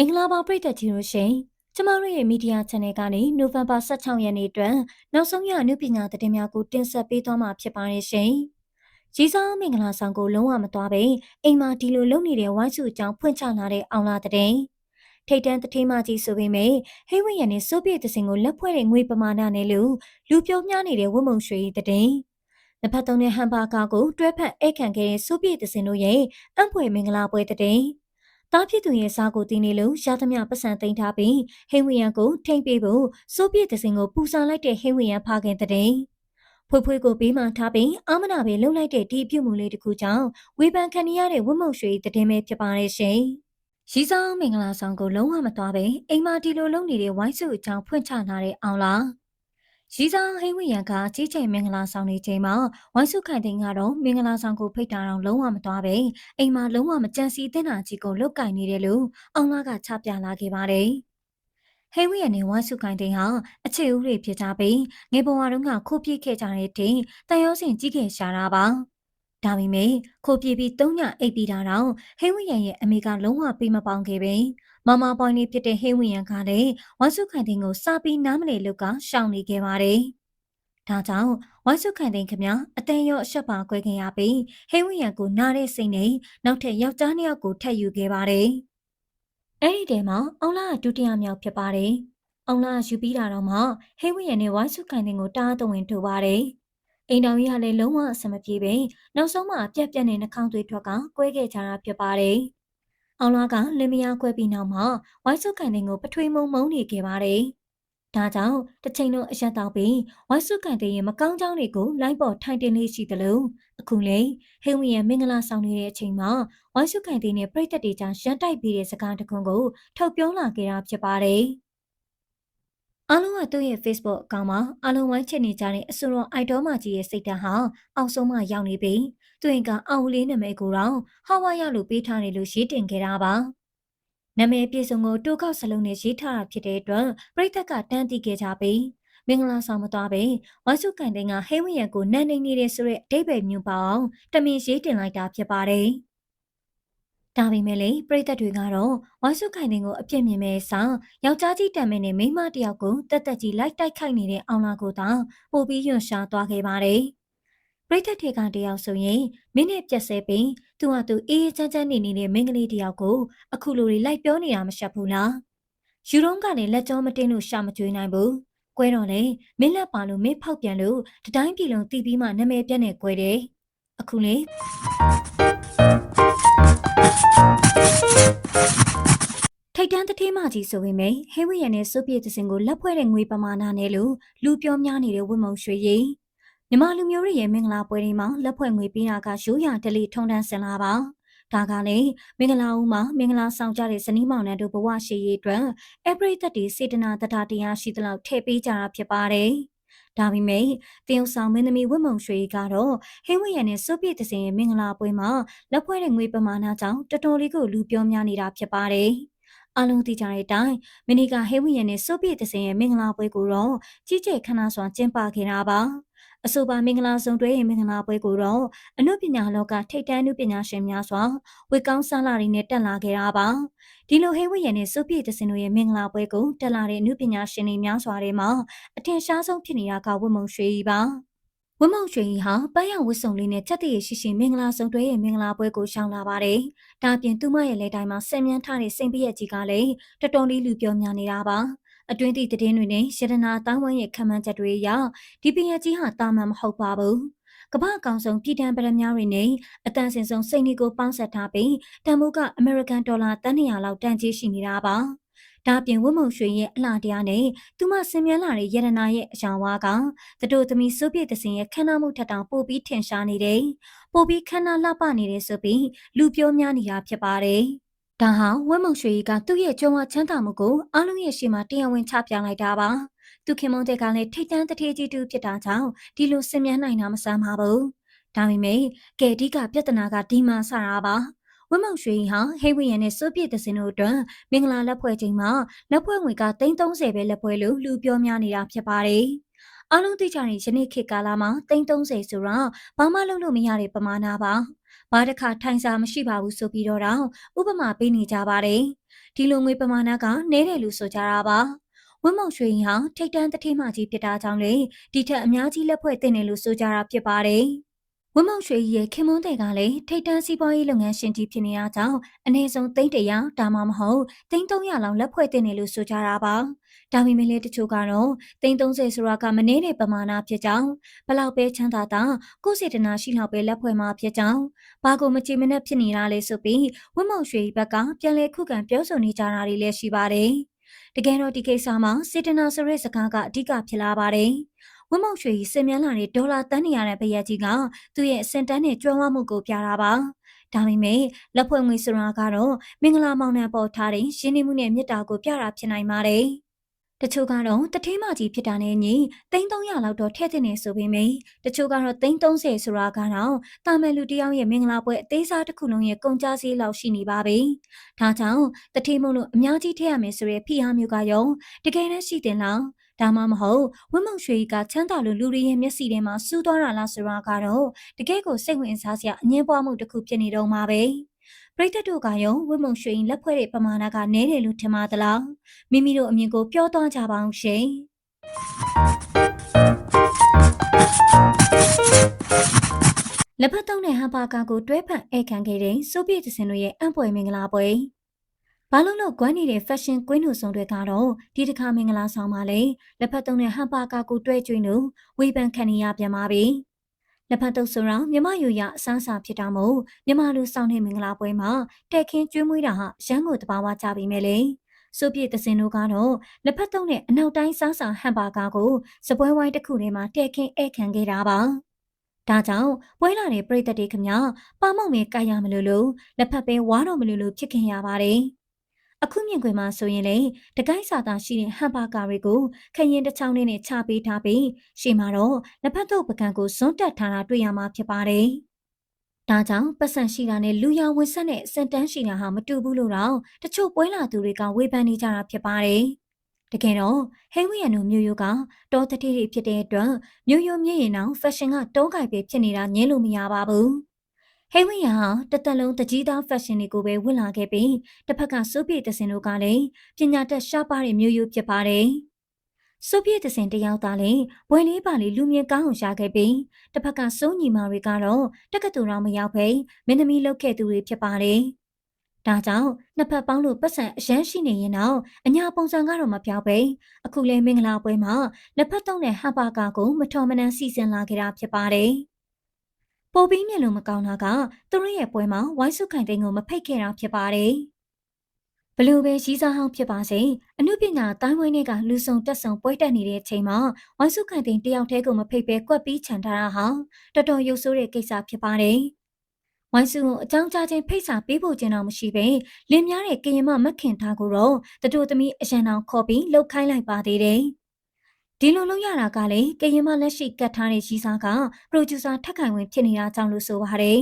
မင်္ဂလာပါပရိသတ်ကြီးတို့ရှင်ကျမတို့ရဲ့မီဒီယာ channel ကနေနိုဝင်ဘာ16ရက်နေ့အတွက်နောက်ဆုံးရအနုပညာသတင်းများကိုတင်ဆက်ပေးသွားမှာဖြစ်ပါတယ်ရှင်။ကြီးစားမင်္ဂလာဆောင်ကိုလုံးဝမသွားပဲအိမ်မှာဒီလိုလုပ်နေတဲ့ဝိုင်းစုအကြောင်းဖွင့်ချလာတဲ့အောင်လာတဲ့ထိတ်တန်းတထေးမကြီးဆိုပေမဲ့ဟိဝင်းရနဲ့စိုးပြည့်သစင်ကိုလက်ဖွဲ့တဲ့ငွေပမာဏနဲ့လူလူပြောများနေတဲ့ဝတ်မုံရွှေတဲ့နှစ်ဖက်သုံးတဲ့ဟမ်ဘာဂါကိုတွဲဖက်အိတ်ခံခဲ့တဲ့စိုးပြည့်သစင်တို့ရဲ့အံ့ဖွယ်မင်္ဂလာပွဲတဲ့ တားဖြစ်သူရဲ့စားကိုတင်းနေလို့ရသမျှပတ်စံသိမ်းထားပြီးဟိဝီယံကိုထိမ့်ပေးဖို့စိုးပြည့်တဲ့စင်ကိုပူဆောင်လိုက်တဲ့ဟိဝီယံဖခင်တဲ့ဖွေဖွေကိုဘေးမှထားပြီးအာမနာပဲလှုပ်လိုက်တဲ့ဒီပြုမှုလေးတစ်ခုကြောင့်ဝေဖန်ခံရတဲ့ဝတ်မုံရွှေတဲ့င်းပဲဖြစ်ပါရဲ့ရှင်။ရီဆောင်မင်္ဂလာဆောင်ကိုလုံးဝမသွားပဲအိမ်မာဒီလိုလုပ်နေတဲ့ဝိုင်းစုအကြောင်းဖွင့်ချလာတဲ့အောင်လား။ ရီဆောင်ဟိဝိယံကကြီးကျယ်မင်္ဂလာဆောင်နေချိန်မှာဝိုင်းစုခိုင်သိန်းကတော့မင်္ဂလာဆောင်ကိုဖိတ်တာတော့လုံးဝမသွားပဲအိမ်မှာလုံးဝမကြံစီသင့်တာကြီးကိုလုတ်ကင်နေတယ်လို့အောင်လာကချပြလာခဲ့ပါတယ်ဟိဝိယံနဲ့ဝိုင်းစုခိုင်သိန်းဟာအခြေဥတွေဖြစ်ကြပြီးငယ်ဘဝတုန်းကခိုးပြစ်ခဲ့ကြတဲ့တင်တန်ရောစင်ကြီးခဲ့ရှာတာပါဒါပေမဲ့ခိုးပြေးပြီးသုံးညအိပ်ပြီးတာတော့ဟိဝိယံရဲ့အမေကလုံးဝပေးမပေါင်းခဲ့ပင် မမပွိုင်းလေးဖြစ်တဲ့ဟိဝိယံကလည်းဝိုင်းစုခိုင်သိန်းကိုစာပြီးနားမလည်လို့ကရှောင်နေခဲ့ပါတယ်။ဒါကြောင့်ဝိုင်းစုခိုင်သိန်းခမအတန်ရောအဆက်ပါခွဲခင်ရပြီးဟိဝိယံကိုနားတဲ့စိတ်နဲ့နောက်ထပ်ယောက်ျားနှစ်ယောက်ကိုထပ်ယူခဲ့ပါတယ်။အဲ့ဒီတည်းမှာအောင်လာဒုတိယမြောက်ဖြစ်ပါတယ်။အောင်လာယူပြီးတာတော့မှဟိဝိယံနဲ့ဝိုင်းစုခိုင်သိန်းကိုတားသွဝင်ထုတ်ပါတယ်။အိမ်တော်ကြီးကလည်းလုံးဝအဆင်မပြေပဲနောက်ဆုံးမှပြက်ပြက်နဲ့နှာခေါင်းသွေးထွက်ကကွဲခဲ့ကြတာဖြစ်ပါတယ်။ အောင်လာကလင်မယားခွဲပြီးနောက်မှာဝိုင်းစုကန်တင်ကိုပထွေးမုံမုံနေခဲ့ပါတယ်။ဒါကြောင့်တစ်ချိန်လုံးအရက်တောက်ပြီးဝိုင်းစုကန်တင်ရဲ့မကောင်းကြောင်းတွေကိုလိုင်းပေါ်ထိုင်တင်လေးရှိသလိုအခုလေဟိဝီရဲ့မင်္ဂလာဆောင်နေတဲ့အချိန်မှာဝိုင်းစုကန်တင်နဲ့ပြိသက်တွေကြောင့်ရန်တိုက်ပြီးတဲ့စကားတခွန်းကိုထုတ်ပြောလာခဲ့တာဖြစ်ပါတယ်။ အားလုံးကသူ့ရဲ့ Facebook အကောင့်မှာအားလုံးဝိုင်းချစ်နေကြတဲ့အဆိုတော်အိုက်ဒေါမကြီးရဲ့စိတ်ဓာတ်ဟာအောက်ဆုံးမှရောက်နေပြီးသူ့ရင်ကအောင်လေးနာမည်ကိုတော့ဟာဝါရလို့ပေးထားတယ်လို့ရေးတင်ခဲ့တာပါနာမည်ပြည့်စုံကိုတိုးကောက်စလုံးနဲ့ရေးထားတာဖြစ်တဲ့အတွက်ပြည်သက်ကတန်းသိခဲ့ကြပြီးမင်္ဂလာဆောင်မသွားပဲဝါစုကန်တဲ့ကဟဲဝင်းရကိုနန်းနေနေတဲ့ဆိုတဲ့အတိတ်ပဲမြူပါအောင်တမင်ရေးတင်လိုက်တာဖြစ်ပါတယ်။ ဒါပေမဲ့လေပရိသတ်တွေကတော့ဝါစုခိုင်တင်ကိုအပြစ်မြင်မဲ့ဆောင်ယောက်ျားကြီးတံမင်းနဲ့မိန်းမတယောက်ကိုတက်တက်ကြီးလိုက်တိုက်ခိုက်နေတဲ့အောင်လာကိုတောင်ပို့ပြီးညွှန်ရှာသွားခဲ့ပါတယ်။ပရိသတ်တွေကတယောက်ဆိုရင်မင်းနဲ့ပြက်ဆဲပြီးသူ့ဟာသူအေးအေးချမ်းချမ်းနေနေတဲ့မိန်းကလေးတယောက်ကိုအခုလိုတွေလိုက်ပြောနေတာမရှက်ဘူးလား။ယူရုံးကလည်းလက်ကြောမတင်းလို့ရှာမကြွေးနိုင်ဘူး။ကွဲတော့လေမင်းလက်ပါလို့မင်းဖောက်ပြန်လို့တတိုင်းပြည်လုံးတီးပြီးမှနာမည်ပြက်နေကွဲတယ်။အခုလေ မကြီးဆိုပေမဲ့ဟဲဝိရန်နဲ့စုပ်ပြည့်သစင်ကိုလက်ဖွဲ့တဲ့ငွေပမာဏနဲ့လို့လူပြောများနေတဲ့ဝတ်မုံရွှေရည်မြမလူမျိုးတွေရဲ့မင်္ဂလာပွဲတွေမှာလက်ဖွဲ့ငွေပေးတာကရိုးရာဒလီထုံတန်းစင်လာပါဒါကလည်းမင်္ဂလာဦးမှာမင်္ဂလာဆောင်ကြတဲ့ဇနီးမောင်နှံတို့ဘဝရှိရေးအတွက်အပရိသတ်တွေစေတနာတတာတရားရှိသလောက်ထည့်ပေးကြတာဖြစ်ပါတယ်။ဒါပေမဲ့တရုတ်ဆောင်မင်းသမီးဝတ်မုံရွှေကတော့ဟင်းဝရံနဲ့စိုးပြည့်တစင်ရဲ့မင်္ဂလာပွဲမှာလက်ဖွဲ့တဲ့ငွေပမာဏကြောင့်တော်တော်လေးကိုလူပြောများနေတာဖြစ်ပါတယ်။ အလုံးသိကြတဲ့အတိုင်းမနီကဟဲဝီယန်နဲ့စိုးပြည့်တစင်ရဲ့မင်္ဂလာပွဲကိုတော့ကြီးကျယ်ခမ်းနားစွာကျင်းပခဲ့တာပါ။အဆိုပါမင်္ဂလာဆောင်တွဲရဲ့မင်္ဂလာပွဲကိုတော့အနုပညာလောကထိပ်တန်းအနုပညာရှင်များစွာဝေကောင်းစားလာရင်းနဲ့တက်လာခဲ့တာပါဒီလိုဟေဝရနဲ့စုပြည့်တစင်တို့ရဲ့မင်္ဂလာပွဲကိုတက်လာတဲ့အနုပညာရှင်တွေများစွာတွေမှာအထင်ရှားဆုံးဖြစ်နေတာကဝတ်မုံရွှေကြီးပါ ဝမုံရွှေကြီးဟာပန်းရဝတ်စုံလေးနဲ့ချက်တရရှိရှိမင်္ဂလာဆောင်တွဲရဲ့မင်္ဂလာပွဲကိုရှောင်လာပါတယ်။ဒါပြင်သူမရဲ့လက်တိုင်းမှာဆင်မြန်းထားတဲ့စိန်ပြည့်ကြီးကလည်းတော်တော်လေးလူပြောများနေတာပါ။အတွင်းသည့်သတင်းတွေနဲ့ရတနာတောင်းဝန်းရဲ့ခံမှန်းချက်တွေအရဒီပညာကြီးဟာတာမန်မဟုတ်ပါဘူးကမ္ဘာအကောင်ဆုံးပြည်တံပရများတွေနဲ့အတန်စင်ဆုံးစိတ်နီကိုပေါင်းဆက်ထားပြီးတန်မိုးကအမေရိကန်ဒေါ်လာတန်း200လောက်တန်ကြေးရှိနေတာပါ ဒါပြင်ဝတ်မုံရွှေရဲ့အလှတရားနဲ့သူမဆင်မြန်းလာတဲ့ရတနာရဲ့အယောင်ဝါကတတို့သမီးစိုးပြည့်တစင်ရဲ့ခန္ဓာမှုထက်တောင်ပိုပြီးထင်ရှားနေတယ်ပိုပြီးခန္ဓာလှပနေတယ်ဆိုပြီးလူပြောများနေတာဖြစ်ပါတယ်ဒါဟာဝက်မုံရွှေကြီးကသူ့ရဲ့ကြုံဝချမ်းသာမှုကိုအားလုံးရဲ့ရှေ့မှာတရားဝင်ချပြလိုက်တာပါသူခင်မုန်းတဲ့ကလည်းထိတ်တန်းတထေးကြီးတူဖြစ်တာကြောင့်ဒီလိုစင်မြန်းနိုင်တာမဆန်းပါဘူးဒါပေမဲ့ကဲဒီကပြဿနာကဒီမှာဆရာပါ ဝင်းမောင်ရွှေဟာဟိဝီယန်နဲ့စိုးပြည့်သစင်တို့အတွက်မင်္ဂလာလက်ဖွဲ့ချိန်မှာလက်ဖွဲ့ငွေက330ပဲလက်ဖွဲ့လို့လူပြောများနေတာဖြစ်ပါတယ်။အားလုံးသိကြတဲ့ယနေ့ခေတ်ကာလမှာ330ဆိုတော့ဘာမှလုပ်လို့မရတဲ့ပမာဏပါ။ဘာတစ်ခါထိုင်စာမရှိပါဘူးဆိုပြီးတော့တော့ဥပမာပေးနေကြပါတယ်ဒီလိုငွေပမာဏကနည်းတယ်လို့ဆိုကြတာပါဝင်းမောင်ရွှေရင်ဟာထိတ်တန်းတတိမကြီးဖြစ်တာကြောင့်လေဒီထက်အများကြီးလက်ဖွဲ့တင်တယ်လို့ဆိုကြတာဖြစ်ပါတယ် ဝင်းမောင်ရွှေရဲ့ခင်မွန်းတဲ့ကလည်းထိတ်တန်းစီးပွားရေးလုပ်ငန်းရှင်ကြီးဖြစ်နေတာကြောင့်အနည်းဆုံးသိန်းတရာဒါမှမဟုတ်သိန်း300လောက်လက်ဖွဲ့တင်တယ်လို့ဆိုကြတာပါဒါပေမဲ့လည်းတချို့ကတော့သိန်း30ဆိုတာကမနည်းတဲ့ပမာဏဖြစ်ကြောင်းဘလောက်ပဲချမ်းသာတာကိုယ်စေတနာရှိလောက်ပဲလက်ဖွဲ့မှာဖြစ်ကြောင်းဘာကိုမကြည်မနှက်ဖြစ်နေတာလဲဆိုပြီးဝင်းမောင်ရွှေဘက်ကပြန်လဲခုခံပြောဆိုနေကြတာတွေလည်းရှိပါတယ်တကယ်တော့ဒီကိစ္စမှာစေတနာဆိုတဲ့စကားကအဓိကဖြစ်လာပါတယ် ဝင်းမောင်ရွှေကြီးစင်မြန်းလာတဲ့ဒေါ်လာတန်းနေရတဲ့ဘရက်ကြီးကသူ့ရဲ့စင်တန်းနဲ့ကျွမ်းဝမှုကိုပြတာပါဒါပေမဲ့လက်ဖွဲ့ငွေဆိုတာကတော့မင်္ဂလာမောင်နှံပေါ်ထားတဲ့ရင်းနှီးမှုနဲ့မေတ္တာကိုပြတာဖြစ်နိုင်ပါတယ်တချို့ကတော့တထင်းမကြီးဖြစ်တာနဲ့ညီသိန်း300လောက်တော့ထည့်တဲ့နေဆိုပေမယ့်တချို့ကတော့သိန်း30ဆိုတာကတော့တာမန်လူတယောက်ရဲ့မင်္ဂလာပွဲအသေးစားတစ်ခုလုံးရဲ့ကုန်ကြစည်လောက်ရှိနေပါပြီ။ဒါကြောင့်တထင်းမို့လို့အများကြီးထည့်ရမယ်ဆိုတဲ့ဖိအားမျိုးကရောတကယ်တမ်းရှိတင်လား ဒါမှမဟုတ်ဝင်းမုံရွှေကချမ်းသာလို့လူတွေရဲ့မျက်စိထဲမှာစူးသွားတာလားဆိုတာကတော့တကယ်ကိုစိတ်ဝင်စားစရာအငင်းပွားမှုတစ်ခုဖြစ်နေတော့မှာပဲ။ပရိသတ်တို့ကရောဝိမုံရွှေရင်လက်ဖွဲ့တဲ့ပမာဏကနည်းတယ်လို့ထင်ပါသလားမိမိတို့အမြင်ကိုပြောသွားကြပါအောင်ရှင်လက်ဖက်သုံးတဲ့ဟန်ပါကာကိုတွဲဖက်ဧကန်ခဲ့တဲ့ဆိုဗီယက်စင်တို့ရဲ့အံ့ဖွယ်မင်္ဂလာပွဲ ဘာလို့လို့ကွမ်းနေတဲ့ fashion queen တို့ဆောင်တွေကတော့ဒီတစ်ခါမင်္ဂလာဆောင်ပါလေလက်ဖက်သုံးတဲ့ဟန်ပါကာကိုတွဲကျွင်းလို့ဝေဖန်ခံနေရပြန်ပါပြီ။လက်ဖက်တုပ်ဆိုတာမြမယူရအစားအစာဖြစ်တာမို့မြမလူစောင်းနေမင်္ဂလာပွဲမှာတက်ခင်းကျွေးမွေးတာဟာရန်ကိုတဘာဝကြပြီမဲ့လေဆိုပြည့်သစင်တို့ကတော့လက်ဖက်တုပ်နဲ့အနောက်တိုင်းစားစာဟမ်ဘာဂါကိုစပွဲဝိုင်းတစ်ခုထဲမှာတက်ခင်းဧကန်ခဲ့တာပါဒါကြောင့်ပွဲလာတဲ့ပြည်သက်တွေခမပါမောက်မဲကြရမလို့လို့လက်ဖက်ပဲဝါတော့မလို့လို့ဖြစ်ခင်ရပါတယ် အခုမြင်ခွင်မှာဆိုရင်လေတကိုင်းစာသားရှိတဲ့ဟမ်ဘာဂါတွေကိုခရင်တစ်ချောင်းလေးနဲ့ချပေးထားပြီးရှေ့မှာတော့လက်ဖက်တုပ်ပကံကိုဇွန်းတက်ထားတာတွေ့ရမှာဖြစ်ပါတယ်။ဒါကြောင့်ပတ်စံရှိတာနဲ့လူရဝင်ဆက်နဲ့စင်တန်းရှိတာဟာမတူဘူးလို့တော့တချို့ပွဲလာသူတွေကဝေဖန်နေကြတာဖြစ်ပါတယ်။တကယ်တော့ဟိဝီယန်တို့မျိုးရိုးကတောတတိတွေဖြစ်တဲ့အတွက်မျိုးရိုးမြင့်ရင်တော့ဖက်ရှင်ကတောကြိုက်ပဲဖြစ်နေတာငင်းလို့မရပါဘူး။ ဟိဝင်းရဟာတသက်လုံးတကြီးသားဖက်ရှင်တွေကိုပဲဝင်လာခဲ့ပြီးတစ်ဖက်ကစိုးပြေတစင်တို့ကလည်းပညာတတ်ရှားပါတဲ့မျိုးရိုးဖြစ်ပါတယ်။စိုးပြေတစင်တယောက်သားလည်းဘွယ်လေးပါလေးလူမြင့်ကောင်းအောင်ရှာခဲ့ပြီးတစ်ဖက်ကစိုးညီမတွေကတော့တက္ကသိုလ်တော်မရောက်ဘဲမင်းသမီးလုပ်ခဲ့သူတွေဖြစ်ပါတယ်။ဒါကြောင့်နှစ်ဖက်ပေါင်းလို့ပတ်စံအရန်ရှိနေရင်တော့အညာပုံစံကတော့မပြောက်ပဲအခုလဲမင်္ဂလာပွဲမှာလက်ဖက်တုံးတဲ့ဟမ်ဘာဂါကိုမထော်မနှံစီစဉ်လာခဲ့တာဖြစ်ပါတယ်။ ပိုပြီးမြင်လို့မကောင်းတာကသူတို့ရဲ့ပွဲမှာဝိုင်းစုခိုင်သိန်းကိုမဖိတ်ခဲ့တာဖြစ်ပါတယ်။ဘလို့ပဲရီးစားဟောင်းဖြစ်ပါစေအမှုပညာတိုင်းဝင်းတွေကလူဆုံတက်ဆုံပွဲတက်နေတဲ့အချိန်မှာဝိုင်းစုခိုင်သိန်းတယောက်တည်းကိုမဖိတ်ပဲကွက်ပြီးခြံထားတာဟာတော်တော်ရုပ်ဆိုးတဲ့ကိစ္စဖြစ်ပါတယ်။ဝိုင်းစုကိုအကြောင်းကြားခြင်းဖိတ်စာပေးဖို့ကျင်တော့မရှိပဲလင်းများတဲ့ကရင်မမခင်သားကိုတော့တတူသမီးအရန်အောင်ခေါ်ပြီးလှုပ်ခိုင်းလိုက်ပါသေးတယ်။ ဒီလိုလုပ်ရတာကလည်းကရင်မလက်ရှိကတ်ထားတဲ့ရီးစားကပရိုဂျူဆာထက်ခိုင်ဝင်ဖြစ်နေတာကြောင့်လို့ဆိုပါတယ်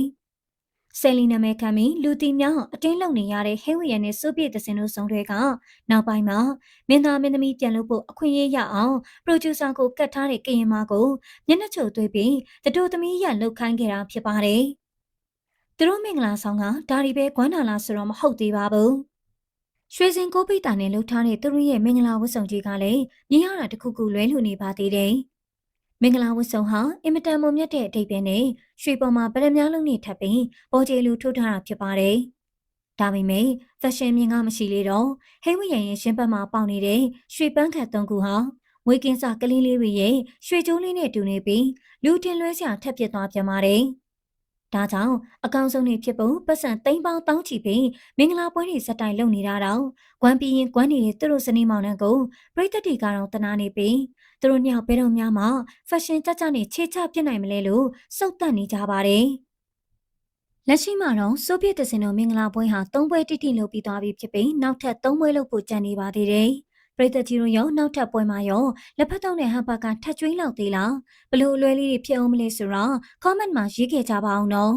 ။ဆယ်လီနာမည်ခံပြီးလူတီများအတင်းလုံနေရတဲ့ဟဲဝီယန်နဲ့စိုးပြည့်သစင်တို့ဆောင်တွေကနောက်ပိုင်းမှာမင်းသားမင်းသမီးပြန်လို့ဖို့အခွင့်အရေးရအောင်ပရိုဂျူဆာကိုကတ်ထားတဲ့ကရင်မကိုမျက်နှာချိုသွေးပြီးတတူသမီးရလှုပ်ခိုင်းခဲ့တာဖြစ်ပါတယ်။သူတို့မင်္ဂလာဆောင်ကဒါရီပဲကွမ်းနာလာဆိုတော့မဟုတ်သေးပါဘူး။ ရွှေစင်ကိုပိတာနဲ့လှုပ်ထားတဲ့သူတို့ရဲ့မင်္ဂလာဝတ်ဆောင်ကြီးကလည်းမြင်ရတာတခုခုလွဲလို့နေပါသေးတယ်။မင်္ဂလာဝတ်ဆောင်ဟာအင်မတန်မုံမြတ်တဲ့အတိတ်ပဲနဲ့ရွှေပေါ်မှာဗရမ ्या လုံးနဲ့ထပ်ပြီးပေါ်ကျေလူထိုးထားတာဖြစ်ပါတယ်။ဒါပေမဲ့ဖက်ရှင်မြင်ကမရှိလေတော့ဟိဝရရဲ့ရှင်ဘက်မှာပေါင်နေတဲ့ရွှေပန်းခတ်သုံးခုဟာဝေကင်းစာကလေးလေးတွေရဲ့ရွှေကြိုးလေးနဲ့တူနေပြီးလူတင်လွှဲစရာထက်ပြစ်သွားပြန်ပါတယ်။ ဒါကြောင့်အကောင်ဆုံးနေဖြစ်ဖို့ပတ်စံသိန်းပေါင်းတောင်းချီပြီးမင်္ဂလာပွဲတွေစတိုင်လုပ်နေတာတော့ကွမ်ပြီးရင်ကွမ်နေတဲ့သူတို့စနေမောင်နှံကိုပြိတ္တတီကတော့တနာနေပြီးသူတို့ညောင်ဘဲတော်များမှာဖက်ရှင်ကြကြနဲ့ခြေချပြစ်နိုင်မလဲလို့စုတ်တက်နေကြပါတယ်လက်ရှိမှာတော့ဆိုဗီယက်တစင်တို့မင်္ဂလာပွဲဟာ၃ပွဲတိတိလုပ်ပြီးသွားပြီဖြစ်ပြီးနောက်ထပ်၃ပွဲလုပ်ဖို့ကြံနေပါသေးတယ်။ ပရိသတ်ကြီးတို့ရောနောက်ထပ်ပွဲမှာရောလက်ဖက်တော့တဲ့ဟန်ပါကထတ်ကျွေးလောက်သေးလားဘလို့အလွဲလေးတွေဖြစ်အောင်မလဲဆိုတော့ comment မှာရေးခဲ့ကြပါအောင်နော်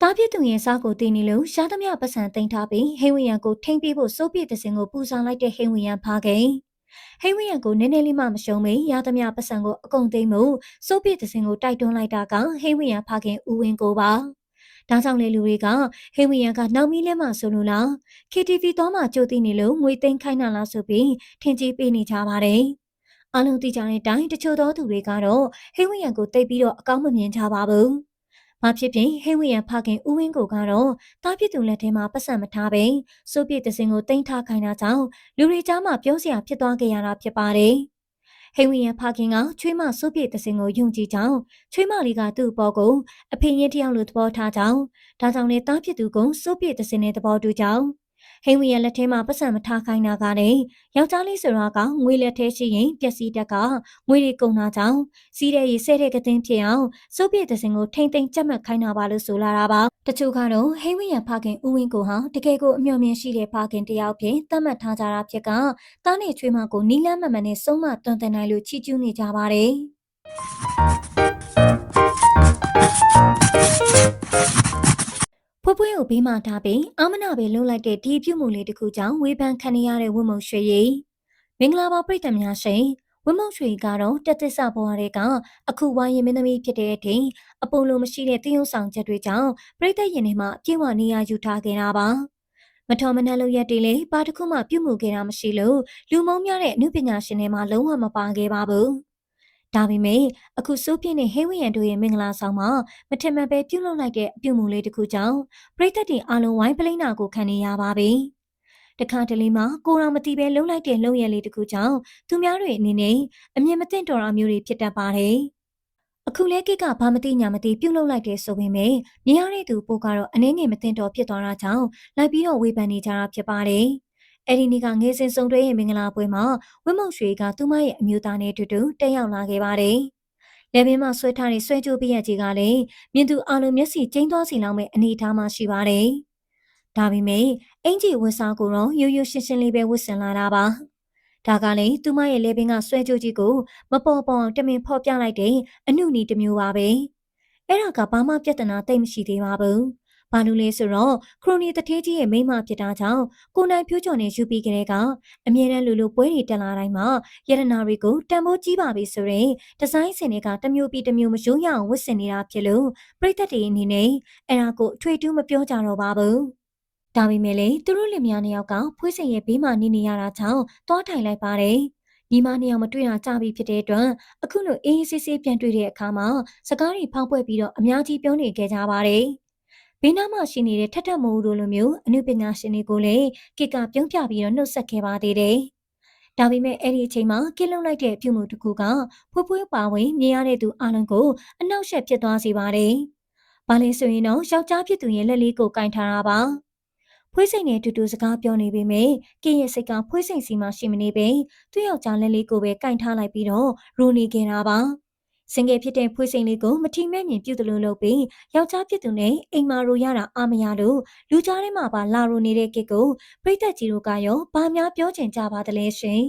တားပြသူရဲ့စားကိုတင်းနေလို့ရှားသမျှပတ်စံတင်ထားပြီးဟိဝီယန်ကိုထိမ့်ပေးဖို့စိုးပြတဲ့စင်ကိုပူဆောင်လိုက်တဲ့ဟိဝီယန်ဖားကိန်းဟိဝီယန်ကိုနည်းနည်းလေးမှမရှုံးမေရသမျှပတ်စံကိုအကုန်သိမ်းမှုစိုးပြတဲ့စင်ကိုတိုက်တွန်းလိုက်တာကဟိဝီယန်ဖားကိန်းဦးဝင်းကိုပါ ဒါကြောင့်လေလူတွေကဟေဝီယံကနောက်မီးလဲမှဆိုလို့လား KTV သွားမှကြိုသိနေလို့ငွေသိမ်းခိုင်းတာလားဆိုပြီးထင်ကြီးပေးနေကြပါတယ်။အလုံးသိကြတဲ့အတိုင်းတချို့သောသူတွေကတော့ဟေဝီယံကိုတိတ်ပြီးတော့အကောင်းမမြင်ကြပါဘူး။ဘာဖြစ်ဖြစ်ဟေဝီယံဖခင်ဦးဝင်းကိုကတော့တားပြစ်သူလက်ထဲမှာပတ်စံမထားပဲစိုးပြစ်တစင်ကိုတင်ထားခိုင်းတာကြောင့်လူတွေကြားမှာပြောစရာဖြစ်သွားကြရတာဖြစ်ပါတယ်။ ဟိဝီယံဖခင်ကချွေးမစိုးပြည့်တစင်ကိုယုံကြည်ကြောင်းချွေးမလေးကသူ့ဘောကိုအဖေရင်တယောက်လိုသဘောထားကြောင်းဒါကြောင့်လည်းတားဖြစ်သူကစိုးပြည့်တစင်နဲ့သဘောတူကြောင်း ဟိဝီယံလက်ထဲမှာပတ်စံမထားခိုင်းတာကလည်းယောက်ျားလေးဆိုတော့ကငွေလက်ထဲရှိရင်ပျက်စီးတက်ကငွေတွေကုန်တာကြောင့်စီးတဲ့ရေဆဲတဲ့ကတင်းဖြစ်အောင်စိုးပြည့်တစင်ကိုထိမ့်သိမ့်ကြက်မှတ်ခိုင်းတာပါလို့ဆိုလာတာပါတချို့ကတော့ဟိဝီယံဖခင်ဦးဝင်းကိုဟာတကယ်ကိုအမျှော်မြင်ရှိတဲ့ဖခင်တယောက်ဖြစ်သတ်မှတ်ထားကြတာဖြစ်ကတားနေချွေးမကိုနီလန်းမမနဲ့ဆုံးမတွန်တင်နိုင်လို့ချီးကျူးနေကြပါတယ် ဖွဖွကိုဘေးမှာထားပြီးအာမနာပဲလှုပ်လိုက်တဲ့ဒီပြုမှုလေးတစ်ခုကြောင့်ဝေဖန်ခံရတဲ့ဝတ်မုံရွှေရီမင်္ဂလာပါပြည်သူများရှင်ဝင်းမုံရွှေကတော့တက်သစ္စာဘဝတွေကအခုဝိုင်းရင်မင်းသမီးဖြစ်တဲ့အထိအပုံလိုမရှိတဲ့တည်ယုံဆောင်ချက်တွေကြောင့်ပြည်သက်ရင်တွေမှာအပြည့်အဝနေရာယူထားခဲ့တာပါမတော်မနှက်လို့ရက်တွေလေပါတခုမှပြုတ်မှုခဲ့တာမရှိလို့လူမုံများတဲ့အမှုပညာရှင်တွေမှာလုံးဝမပါခဲ့ပါဘူး ဒါပေမဲ့အခုစိုးပြင်းနဲ့ဟေးဝရန်တို့ရဲ့မင်္ဂလာဆောင်မှာမထင်မှတ်ပဲပြုလုပ်လိုက်တဲ့အပြုမှုလေးတစ်ခုကြောင့်ပြည်သက်တွေအလုံးဝိုင်းပလိနာကိုခံနေရပါပြီ။တခါတလေမှကိုရောင်မတိပဲလှုပ်လိုက်တဲ့လှုပ်ရည်လေးတခုကြောင့်သူများတွေအနေနဲ့အမြင်မသိတော်တာမျိုးတွေဖြစ်တတ်ပါတယ်။အခုလဲကိကဘာမသိညာမသိပြုတ်လုလိုက်တဲ့ဆိုပေမဲ့မြင်ရတဲ့သူပိုကတော့အနေငယ်မသိတော်ဖြစ်သွားတာကြောင့်လိုက်ပြီးတော့ဝေဖန်နေကြတာဖြစ်ပါတယ်။ အဲ့ဒီနေ့ကငယ်စဉ်စုံတွဲရဲ့မင်္ဂလာပွဲမှာဝင်းမုံရွှေကသူမရဲ့အမျိုးသားနဲ့အတူတူတက်ရောက်လာခဲ့ပါတယ်။လက်ဘင်းမှာဆွဲထားတဲ့ဆွဲကြိုးပြည့်ရကြီးကလည်းမြင်သူအလုံးမျက်စိကျင်းသွားစီလောက်မဲ့အနေအထားမှရှိပါတယ်။ဒါပေမဲ့အင်ကြီးဝတ်စားကိုတော့ရိုးရိုးရှင်းရှင်းလေးပဲဝတ်ဆင်လာတာပါဒါကလည်းသူမရဲ့လေပင်ကဆွဲကြိုးကြီးကိုမပေါ်ပေါ်တမင်ဖော်ပြလိုက်တဲ့အနုနီတစ်မျိုးပါပဲအဲ့ဒါကဘာမှပြဿနာတိတ်မရှိသေးပါဘူး ဘာလို့လဲဆိုတော့ခရိုနီတထေးကြီးရဲ့မိမဖြစ်တာကြောင့်ကိုနိုင်ဖြိုးကျော်နဲ့ယူပြီးကလေးကအမြဲတမ်းလူလူပွဲတွေတက်လာတိုင်းမှာယရနာတွေကိုတန်ဖိုးကြီးပါပြီဆိုရင်ဒီဇိုင်းစင်တွေကတမျိုးပြီးတမျိုးမရိုးရအောင်ဝတ်ဆင်နေတာဖြစ်လို့ပြိသက်တွေအနေနဲ့အဲ့ဒါကိုအထွေတူးမပြောကြတော့ပါဘူးဒါပေမဲ့လည်းသူတို့လင်မယားနှစ်ယောက်ကဖွေးစင်ရဲ့ဘေးမှာနေနေရတာကြောင့်သွားထိုင်လိုက်ပါတယ်။ညီမနှစ်ယောက်မတွေ့တာကြပြီဖြစ်တဲ့အတွက်အခုလိုအေးအေးဆေးဆေးပြန်တွေ့တဲ့အခါမှာစကားတွေဖောက်ပွက်ပြီးတော့အများကြီးပြောနေခဲ့ကြပါတယ်။ ဘေးနားမှာရှိနေတဲ့ထက်ထက်မိုးတို့လိုမျိုးအနုပညာရှင်တွေကိုလည်းကိကပြုံးပြပြီးတော့နှုတ်ဆက်ခဲ့ပါသေးတယ်။ဒါပေမဲ့အဲ့ဒီအချိန်မှာကင်းလုံလိုက်တဲ့အပြုမှုတစ်ခုကဖွေးဖွေးပါဝင်မြင်ရတဲ့သူအလုံးကိုအနောက်ရှက်ဖြစ်သွားစေပါတယ်။ဘာလဲဆိုရင်တော့ယောက်ျားဖြစ်သူရဲ့လက်လေးကိုကင်ထားတာပါ။ဖွေးစိန်နဲ့တူတူစကားပြောနေပေမဲ့ကင်းရဲ့စိတ်ကဖွေးစိန်စီမှာရှိမနေပဲသူ့ယောက်ျားလက်လေးကိုပဲကင်ထားလိုက်ပြီးတော့ရူနေခဲ့တာပါ စင်ငယ်ဖြစ်တဲ့ဖွေးစိန်လေးကိုမထီမဲ့မြင်ပြုတ်တယ်လို့လုပ်ပြီးယောက်ျားဖြစ်သူနဲ့အိမ်မာရိုရတာအာမရလို့လူကြားထဲမှာပါလာရိုနေတဲ့ကိတ်ကိုပြိသက်ကြီးတို့ကရောဘာများပြောချင်ကြပါသလဲရှင်